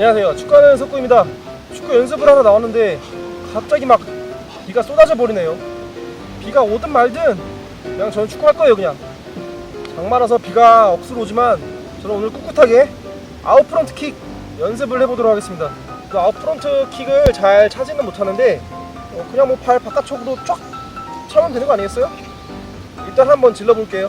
안녕하세요. 축구하는 석구입니다. 축구 연습을 하러 나왔는데 갑자기 막 비가 쏟아져 버리네요. 비가 오든 말든 그냥 저는 축구할 거예요 그냥. 장마라서 비가 억수로 오지만 저는 오늘 꿋꿋하게 아웃프런트 킥 연습을 해보도록 하겠습니다. 그 아웃프런트 킥을 잘 차지는 못하는데 어, 그냥 뭐 발 바깥쪽으로 쫙 차면 되는 거 아니겠어요? 일단 한번 질러볼게요.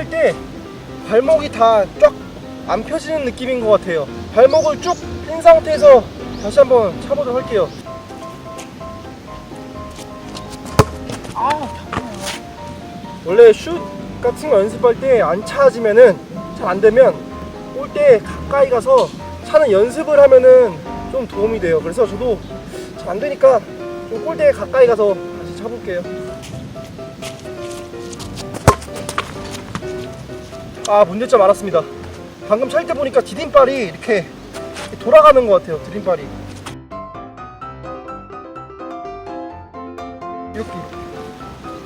찰때 발목이 다 쫙 안 펴지는 느낌인 것 같아요. 발목을 쭉 핀 상태에서 다시 한번 차보도록 할게요. 원래 슛 같은 거 연습할 때 안 차지면은 잘 안 되면 골대 가까이 가서 차는 연습을 하면은 좀 도움이 돼요. 그래서 저도 잘 안 되니까 좀 골대 가까이 가서 다시 차볼게요. 아 문제점 알았습니다. 방금 찰 때 보니까 디딤발이 이렇게 돌아가는 것 같아요. 디딤발이 이렇게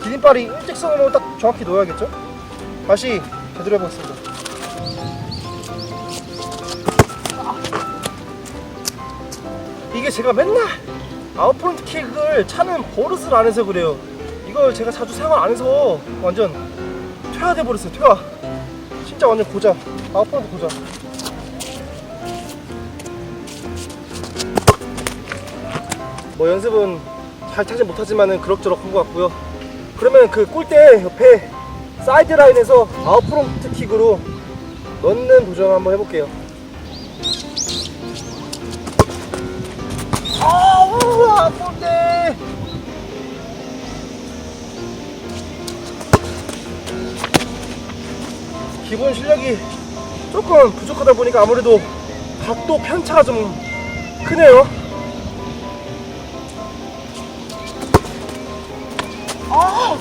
디딤발이 일직선으로 딱 정확히 놓여야겠죠? 다시 제대로 해보겠습니다. 이게 제가 맨날 아웃프론트 킥을 차는 버릇을 안 해서 그래요. 이걸 제가 자주 사용 안 해서 완전 퇴화돼 버렸어요. 퇴화. 진짜 완전 고자. 아웃프론트 고자. 뭐 연습은 잘 차지 못하지만은 그럭저럭 한 것 같고요. 그러면 그 골대 옆에 사이드 라인에서 아웃프론트 킥으로 넣는 도전 한번 해볼게요. 기본 실력이 조금 부족하다 보니까 아무래도 각도 편차가 좀 크네요. 아!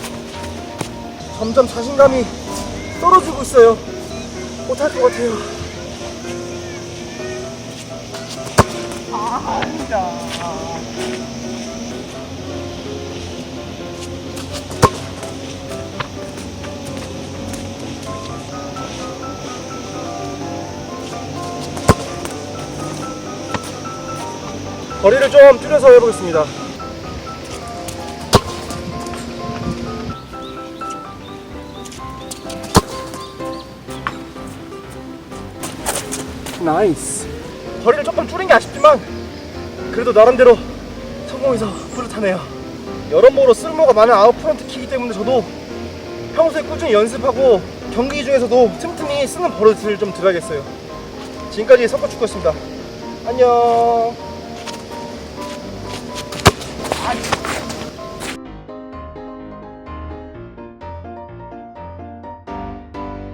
점점 자신감이 떨어지고 있어요. 못할 것 같아요. 아, 아니 거리를 좀 줄여서 해보겠습니다. 나이스. 거리를 조금 줄인 게 아쉽지만 그래도 나름대로 성공해서 뿌듯하네요. 여러모로 쓸모가 많은 아웃프런트 킥이기 때문에 저도 평소에 꾸준히 연습하고 경기 중에서도 틈틈이 쓰는 버릇을 좀 들어야겠어요. 지금까지 석고축구였습니다. 안녕.